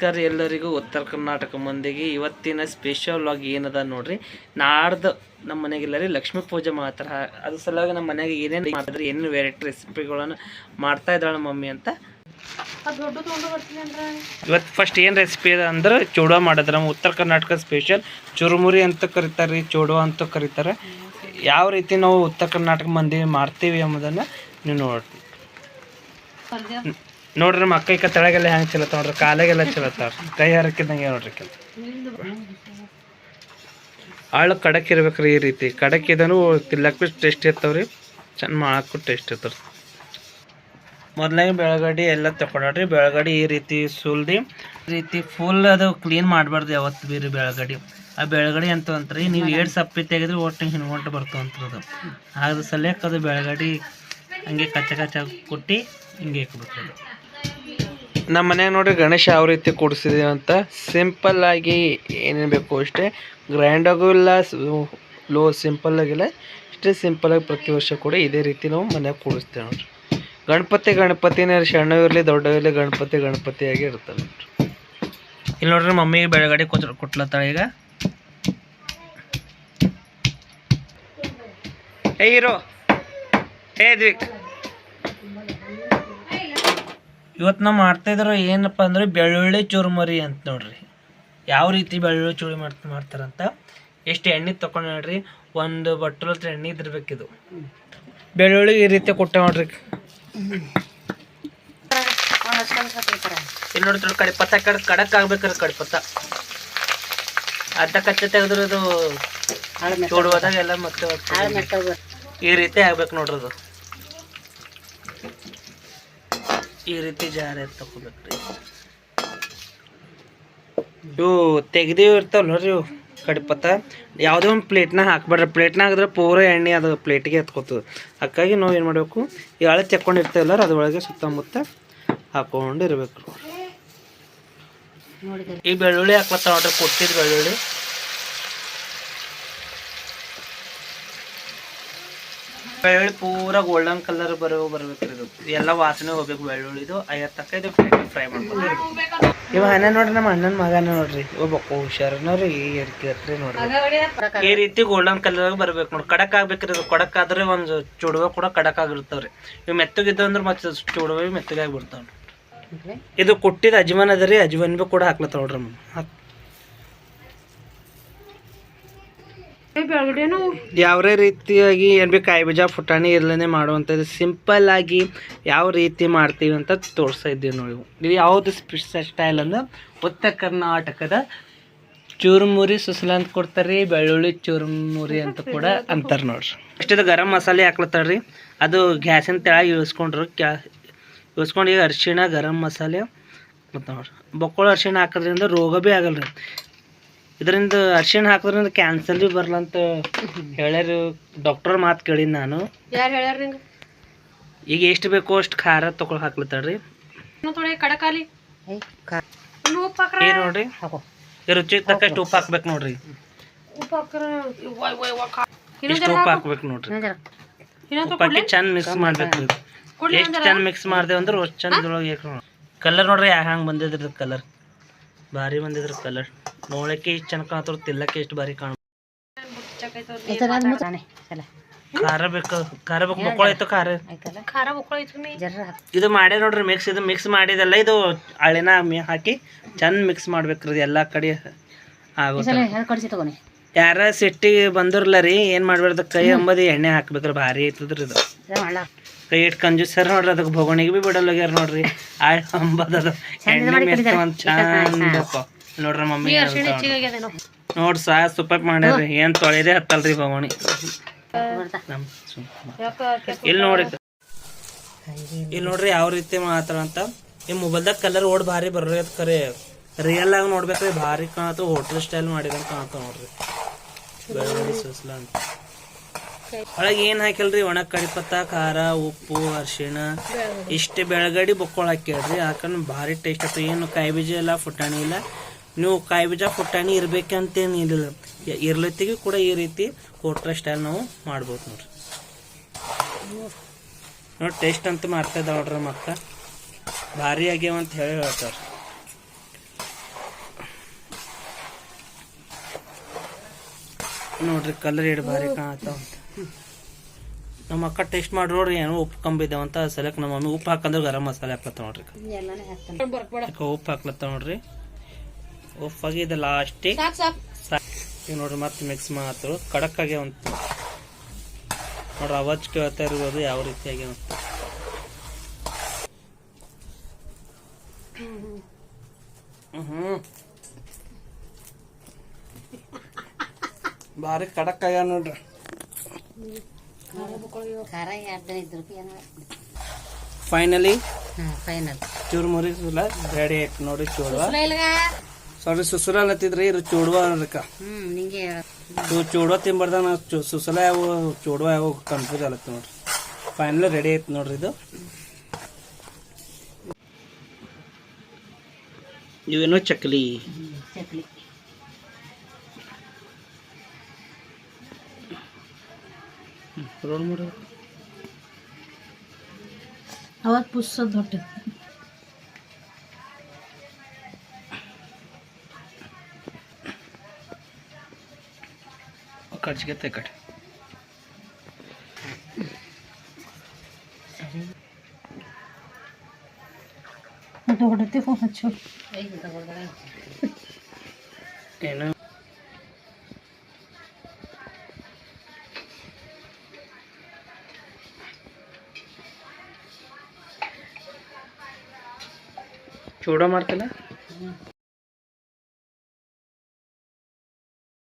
ನಮಸ್ಕಾರ ಎಲ್ಲರಿಗೂ ಉತ್ತರ ಕರ್ನಾಟಕ ಮಂದಿಗೆ. ಇವತ್ತಿನ ಸ್ಪೆಷಲ್ ಆಗಿ ಏನದ ನೋಡ್ರಿ? ನಾಡ್ದು ನಮ್ಮ ಮನೆಗೆಲ್ಲರಿ ಲಕ್ಷ್ಮೀ ಪೂಜೆ ಮಾತ್ರ ಅದ್ರ ಸಲುವಾಗಿ ನಮ್ಮ ಮನೆಗೆ ಏನೇನು ಮಾಡಿದ್ರೆ ಏನು ವೆರೈಟಿ ರೆಸಿಪಿಗಳನ್ನು ಮಾಡ್ತಾ ಇದ್ದಾಳೆ ಮಮ್ಮಿ ಅಂತ. ಇವತ್ತು ಫಸ್ಟ್ ಏನು ರೆಸಿಪಿ ಅದ ಅಂದ್ರೆ ಚೂಡ ಮಾಡಿದ್ರೆ. ನಮ್ಮ ಉತ್ತರ ಕರ್ನಾಟಕ ಸ್ಪೆಷಲ್ ಚುರುಮುರಿ ಅಂತ ಕರಿತಾರೆ ರೀ ಚೂಡ ಅಂತ ಕರೀತಾರೆ. ಯಾವ ರೀತಿ ನಾವು ಉತ್ತರ ಕರ್ನಾಟಕ ಮಂದಿ ಮಾಡ್ತೀವಿ ಎಂಬುದನ್ನು ನೀವು ನೋಡ್ರಿ. ನೋಡ್ರಿ ನಮ್ಮ ಅಕ್ಕ ಈಗ ತೆಳಗೆಲ್ಲ ಹೆಂಗೆ ಚಲತ್ತ ನೋಡ್ರಿ ಕಾಲಾಗೆಲ್ಲ ಚಲತ್ತ ಕೈ ಹರಕಿದಂಗೆ ನೋಡ್ರಿ ಕೆಲ ಆಳು ಕಡಕ್ ಇರ್ಬೇಕ್ರಿ ಈ ರೀತಿ. ಕಡಕ್ ಇದನು ತಿಲ್ಲಕ್ಕೂ ಟೇಸ್ಟ್ ಇರ್ತಾವ್ರಿ. ಚಂದ ಮಾಡಕ್ಕೂ ಟೇಸ್ಟ್ ಇರ್ತಾವ ಮೊದಲಾಗಿ ಬೆಳಗಡಿ ಎಲ್ಲ ತಕೊಂಡ್ರಿ. ಬೆಳಗಡಿ ಈ ರೀತಿ ಸುಲ್ದಿ, ಈ ರೀತಿ ಫುಲ್ ಅದು ಕ್ಲೀನ್ ಮಾಡಬಾರ್ದು ಯಾವತ್ತು ಬೀರಿ ಬೆಳಗಡಿ. ಆ ಬೆಳಗಡಿ ಅಂತ ಅಂತ್ರಿ, ನೀವು ಏಡ್ ಸಪ್ಪಿ ತೆಗೆದ್ರೆ ಒಟ್ಟು ಹಿಂಗೊಂಟು ಬರ್ತಾವ ಅಂತದ್ದು ಅದ್ರ ಸಲಕ್ಕೆ ಅದು ಬೆಳಗಡಿ ಹಂಗೆ ಕಚ್ಚ ಕಚ್ಚ ಕುಟ್ಟಿ ಹಿಂಗೆ ಇಕ್ಬೇಕು ಅದು ನಮ್ಮ ಮನ್ಯಾಗ ನೋಡ್ರಿ ಗಣೇಶ ಯಾವ ರೀತಿ ಕೂಡಿಸಿದೀವಿ ಅಂತ ಸಿಂಪಲ್ ಆಗಿ ಏನೇನು ಬೇಕು ಅಷ್ಟೇ. ಗ್ರ್ಯಾಂಡಾಗೂ ಇಲ್ಲ ಲೋ ಸಿಂಪಲ್ ಆಗಿಲ್ಲ. ಇಷ್ಟೇ ಸಿಂಪಲ್ ಆಗಿ ಪ್ರತಿ ವರ್ಷ ಕೂಡ ಇದೇ ರೀತಿ ನಾವು ಮನ್ಯಾಗ ಕೂಡಿಸ್ತೇವೆ ನೋಡ್ರಿ. ಗಣಪತಿ ಗಣಪತಿನೇ ಸಣ್ಣ ಇರಲಿ, ದೊಡ್ಡ ಇರಲಿ, ಗಣಪತಿ ಗಣಪತಿಯಾಗಿ ಇರ್ತದೆ ನೋಡ್ರಿ. ಇಲ್ಲಿ ನೋಡ್ರಿ ಮಮ್ಮಿಗೆ ಬೆಳಗಡೆ ಕೊಚ್ ಕೊಟ್ಲತ್ತಾಳ ಈಗ. ಏ ಹೀರೋ ಏ, ದ್ವಿಕ್. ಇವತ್ತು ನಾವು ಮಾಡ್ತಾ ಇದ್ರು ಏನಪ್ಪ ಅಂದರೆ ಬೆಳ್ಳುಳ್ಳಿ ಚುರುಮರಿ ಅಂತ ನೋಡ್ರಿ. ಯಾವ ರೀತಿ ಬೆಳ್ಳುಳ್ಳಿ ಚೂರಿ ಮಾಡ್ತ ಮಾಡ್ತಾರಂತ? ಎಷ್ಟು ಎಣ್ಣೆ ತೊಗೊಂಡು ನೋಡ್ರಿ ಒಂದು ಬಟ್ಟಲು ಹತ್ರ ಎಣ್ಣೆ ಇದ್ರಬೇಕಿದು ಬೆಳ್ಳುಳ್ಳಿ ಈ ರೀತಿ ಕೊಟ್ಟ ನೋಡ್ರಿ. ಇಲ್ಲಿ ನೋಡ್ರಿ ಕಡಿಪತ್ತ ಕಡ್ ಕಡಕ್ ಆಗ್ಬೇಕ್ರಿ ಕಡಿಪತ್ತ. ಅರ್ಧ ಕಚ್ಚೆ ತೆಗೆದ್ರೆ ಅದು ಚೂಡುವಾದಾಗ ಎಲ್ಲ ಮತ್ತೆ ಈ ರೀತಿ ಆಗ್ಬೇಕು ನೋಡ್ರಿ ಅದು. ಈ ರೀತಿ ಜಾರ ತಗೋಬೇಕ್ರಿ. ಇವು ತೆಗ್ದಿವ್ ಇರ್ತಾವ ನೋಡ್ರಿ ಇವು ಕಡಿಪತ್ತ ಯಾವುದೇ ಒಂದು ಪ್ಲೇಟ್ನಾಗ ಹಾಕ್ಬೇಡ್ರಿ. ಪ್ಲೇಟ್ನ ಹಾಕಿದ್ರೆ ಪೂರ ಎಣ್ಣೆ ಅದು ಪ್ಲೇಟಿಗೆ ಎತ್ಕೋತದೆ. ಹಾಗಾಗಿ ನಾವು ಏನು ಮಾಡಬೇಕು? ಈ ಅಳೆ ತೆಕ್ಕೊಂಡಿರ್ತೇವಲ್ಲ ಅದ್ರೊಳಗೆ ಸುತ್ತಮುತ್ತ ಹಾಕ್ಕೊಂಡಿರ್ಬೇಕು ನೋಡಿ ಈ ಬೆಳ್ಳುಳ್ಳಿ ಹಾಕ್ಲತ್ತ ನೋಡ್ರಿ ಕೊಟ್ಟಿದ್ದು ಬೆಳ್ಳುಳ್ಳಿ. ಬೆಳ್ಳುಳ್ಳಿ ಪೂರ ಗೋಲ್ಡನ್ ಕಲರ್ ಬರೋ ಬರ್ಬೇಕ್ರಿ ಇದು. ಎಲ್ಲ ವಾಸನೆ ಹೋಗ್ಬೇಕು ಬೆಳ್ಳುಳ್ಳಿದು ಐವತ್ತಕ್ಕ ಇದು ಫ್ರೈ ಮಾಡ್ಕೊಂಡು ಇವ ಅಣ್ಣ ನೋಡ್ರಿ ನಮ್ಮ ಅಣ್ಣನ ಮಗನ ನೋಡ್ರಿ. ಒಬ್ಬ ಹುಷಾರನವ್ರಿ ಎರ್ಕಿ ನೋಡ್ರಿ ಈ ರೀತಿ ಗೋಲ್ಡನ್ ಕಲರ್ ಬರ್ಬೇಕು ನೋಡಿ ಕಡಕ್ ಆಗ್ಬೇಕ್ರಿ ಇದು. ಕಡಕ್ ಆದ್ರೆ ಒಂದು ಚುಡುವ ಕೂಡ ಕಡಕ್ ಆಗಿರ್ತಾವ್ರಿ ಇವ್ ಮೆತ್ತಗಿದ್ದು ಅಂದ್ರೆ ಮತ್ತೆ ಚುಡುವ ಮೆತ್ತಗಾಗಿ ಬಿಡ್ತಾವ್ರಿ ಇದು ಕುಟ್ಟಿದ ಅಜ್ಮನ್ ಅದ ರೀ. ಅಜ್ಮನ್ ಬಿ ಕೂಡ ಹಾಕ್ಲತ್ತಾವ್ರಿ ನೋಡ್ರಿ ಹಾಕ್ ಯಾವ್ದೇ ರೀತಿಯಾಗಿ ಏನ್ ಬಿ ಕಾಯಿ ಬೀಜ ಪುಟಾಣಿ ಇರ್ಲೇ ಮಾಡುವಂಥದ್ದು ಸಿಂಪಲ್ ಆಗಿ ಯಾವ ರೀತಿ ಮಾಡ್ತೀವಿ ಅಂತ ತೋರಿಸ್ತಾ ಇದ್ದೀವಿ ನೋಡಿ ಇದು ಯಾವುದು ಸ್ಟೈಲ್ ಅಂದ್ರೆ ಉತ್ತರ ಕರ್ನಾಟಕದ ಚೂರುಮುರಿ ಸುಸಲ ಅಂತ ಕೊಡ್ತಾರೆ ಬೆಳ್ಳುಳ್ಳಿ ಚೂರುಮುರಿ ಅಂತ ಕೂಡ ಅಂತಾರೆ ನೋಡ್ರಿ. ಅಷ್ಟಿದು ಗರಂ ಮಸಾಲೆ ಹಾಕ್ಲತ್ತಾರ್ರಿ. ಅದು ಗ್ಯಾಸಿನ ತೆಳಗೆ ಇಳಿಸ್ಕೊಂಡ್ರು, ಕ್ಯಾ ಇಳಿಸ್ಕೊಂಡು ಈಗ ಅರಿಶಿಣ, ಗರಂ ಮಸಾಲೆ ಮತ್ತು ನೋಡ್ರಿ. ಬೊಕ್ಕಳು ಅರ್ಶಿಣ ಹಾಕೋದ್ರಿಂದ ರೋಗ ಭೀ ಆಗಲ್ಲ ರೀ ಇದರಿಂದ ಅರಿಶಿಣ ಹಾಕೋದ್ರಿಂದ ಕ್ಯಾನ್ಸರ್ ಬಿ ಬರಲ್ಲ ಅಂತ ಹೇಳ್ಯಾರ ಡಾಕ್ಟರ್ ಮಾತು ಕೇಳೀನಿ ನಾನು. ಯಾರು ಹೇಳ್ಯಾರ ನಿಂಗೆ? ಈಗ ಎಷ್ಟು ಬೇಕೋ ಅಷ್ಟು ಖಾರ ತಗೊಳ್ ಹಾಕ್ಲತ್ತಾಳ್ರಿ. ತೊಳೆ ಕಡಕಾಲಿ ಏ ನೋಡ್ರಿ. ಈ ರುಚಿಗೆ ತಕ್ಕಷ್ಟು ಉಪ್ಪು ಹಾಕ್ಬೇಕು ನೋಡ್ರಿ. ಎಷ್ಟು ಇಷ್ಟು ಉಪ್ಪು ಹಾಕ್ಬೇಕು ನೋಡ್ರಿ. ಉಪ್ಪು ಹಾಕಿ ಚಂದ ಮಿಕ್ಸ್ ಮಾಡ್ಬೇಕು ಎಷ್ಟು ಚಂದ ಮಿಕ್ಸ್ ಮಾಡ್ದೇವು ಅಂದ್ರೆ ಅಷ್ಟು ಚಂದ ಕಲರ್ ನೋಡ್ರಿ ಹ್ಯಾಂಗೆ ಬಂದಿದ್ರಿ ಕಲರ್ ಭಾರಿ ಬಂದಿದ್ರಿ ಕಲರ್ ನೋಡಕ್ಕೆ ಇಷ್ಟು ಚಂದ ಕಾಣ್ತಾರ ತಿಲ್ಲಕ್ಕೆ ಎಷ್ಟು ಬಾರಿ ಕಾಣ ಖಾರ ಬೇಕು ಖಾರ ಬೇಕು ಆಯ್ತು ಖಾರ. ಇದು ಮಾಡೇ ನೋಡ್ರಿ ಮಿಕ್ಸ್ ಇದು ಮಿಕ್ಸ್ ಮಾಡಿದೆಲ್ಲ ಇದು ಅಳಿನ ಹಾಕಿ ಚಂದ ಮಿಕ್ಸ್ ಮಾಡ್ಬೇಕ್ರಿ ಇದು ಎಲ್ಲ ಕಡೆ ಆಗುತ್ತೆ ಯಾರ ಸಿಟ್ಟಿಗೆ ಬಂದಿರ್ಲ ರೀ ಏನು ಮಾಡ್ಬಾರ್ದು ಕೈ ಅಂಬದು ಎಣ್ಣೆ ಹಾಕ್ಬೇಕ್ರಿ ಭಾರಿ ಐತದ್ರಿ ಇದು. ಕೈ ಇಟ್ಟು ಕಂಜೂಸರ್ ನೋಡ್ರಿ ಅದಕ್ಕೆ ಭಗೋಣಿಗೆ ಬಿ ಬಿಡಲ್ಲ ನೋಡ್ರಿ. ಆ ಅಂಬದ ಅದು ಎಣ್ಣೆ ಅಂತ ಚಂದ ನೋಡ್ರಿ ಮಮ್ಮಿ ಹೆಚ್ಚಿಗಾಗ್ಯದೇನೋ ನೋಡ್ ಸಾ ಸೂಪರ್ ಮಾಡ್ಯಾರ್ರಿ ಏನ್ ತೊಳೆದೇ ಹತ್ತಲ್ರಿ ಬವಣಿ ಇಲ್ಲಿ ನೋಡಿ ಇಲ್ಲಿ ನೋಡ್ರಿ ಯಾವ ರೀತಿ ಮಾತಾಡ ಅಂತ ಈ ಮೊಬೈಲ್ದಾಗ ಕಲರ್ ಓಡ್ ಭಾರಿ ಬರ್ರಿ ಅದ್ ಕರೆ. ರಿಯಲ್ ಆಗಿ ನೋಡ್ಬೇಕ್ರಿ ಭಾರಿ ಕಾಣತ್ತ ಹೋಟೆಲ್ ಸ್ಟೈಲ್ ಮಾಡಿದಂಗ ಕಾಣತ್ತ ನೋಡ್ರಿ. ಒಳಗ ಸುಸ್ಲ ಅಂತ. ಒಳಗೆ ಏನ್ ಹಾಕಿಲ್ರಿ? ಒಣ ಕಡಿಪತ್ತ ಖಾರ ಉಪ್ಪು ಅರ್ಶಿಣ. ಇಷ್ಟ ಬೆಳಗಡಿ ಬೊಕ್ಕೊಳ ಹಾಕಿರ್ರಿ ಹಾಕೊಂಡು ಭಾರಿ ಟೇಸ್ಟ್ ಆಗ್ತದೆ ಏನು ಕಾಯಿ ಬೀಜ ಇಲ್ಲ ಫುಟಾಣಿ ಇಲ್ಲ. ನೀವು ಕಾಯಿ ಬೀಜ ಕೊಟ್ಟಾನಿ ಇರಬೇಕಂತೇನಿಲ್ಲ ಇರ್ಲತ್ತಿಗೆ ಕೂಡ ಈ ರೀತಿ ಕೊಟ್ರ ಸ್ಟೈಲ್ ನಾವು ಮಾಡ್ಬೋದು ನೋಡ್ರಿ. ನೋಡಿ ಟೇಸ್ಟ್ ಅಂತ ಮಾಡ್ತಾ ಇದ್ದಾವೆ ನೋಡ್ರಿ ಮಕ್ಕ ಭಾರಿ ಆಗ್ಯಾವ ಅಂತ ಹೇಳಿ ಹೇಳ್ತಾರೆ. ನೋಡ್ರಿ ಕಲರ್ ಇಡ್ ಭಾರಿ ಕಾಣತ್ತಾವ ನಮ್ಮ ಅಕ್ಕ ಟೇಸ್ಟ್ ಮಾಡಿ ನೋಡ್ರಿ ಏನೋ ಉಪ್ಪು ಕಂಬಿ ಇದಾವಂತ ಸಲಕ್ ನಮ್ಮ ಮಮ್ಮಿ ಉಪ್ಪು ಹಾಕಂದ್ರೆ ಗರಂ ಮಸಾಲೆ ಹಾಕ್ಲತ್ತ ನೋಡ್ರಿ ಉಪ್ಪು ಹಾಕ್ಲತ್ತ ನೋಡ್ರಿ. ಉಪ್ಪು ಆಗಿದೆ ಲಾಸ್ಟ್ ಸಾಕು ಸಾಕು. ಈಗ ನೋಡ್ರಿ ಮತ್ತೆ ಮಿಕ್ಸ್ ಮಾತು ಖಡಕ್ ಆಗ್ಯಾವ ಅಂತ ನೋಡ್ರಿ ಅವಾಜ್ ಕೇಳ್ತಾ ಇರ್ಬೋದು ಯಾವ ರೀತಿ ಆಗ್ಯಾವ ಅಂತ ಹ್ಮ್. ಭಾರಿ ಖಡಕ್ ಆಗ್ಯಾವ ನೋಡ್ರಿ ಫೈನಲಿ ಚೂರು ಮುರಿಸಿಲ್ಲ ಸುಲ ರೆಡಿ ಆಯ್ತು ನೋಡಿ ಚೂರು. ಸಾರಿ ಸುಸುರ ಅನ್ನತ್ತಿದ್ರಿ ಇದು ಚೂಡುವ ಅನ್ನಕ ಚೂಡುವ ತಿನ್ಬಾರ್ದ ನಾವು ಸುಸಲ ಯಾವ ಚೂಡುವ ಯಾವ ಕನ್ಫ್ಯೂಸ್ ಆಗತ್ತೆ ನೋಡ್ರಿ. ಫೈನಲ್ ರೆಡಿ ಆಯ್ತು ನೋಡ್ರಿ ಇದು. ಇವೇನೋ ಚಕ್ಲಿ? ಚಕ್ಲಿ. ರೋಲ್ ಮಾಡಿ. ಅವತ್ತು ಪುಸ್ತದ ಹೊಟ್ಟೆ. ಕಡ್ಸ್ಗೆತ್ತೆ ಕಡೆ ಹೊಡತೆ ಫೋನ್ ಹಚ್ಚು. ಏನು? ಚೂಡ ಮಾಡ್ತಿಲ್ಲ?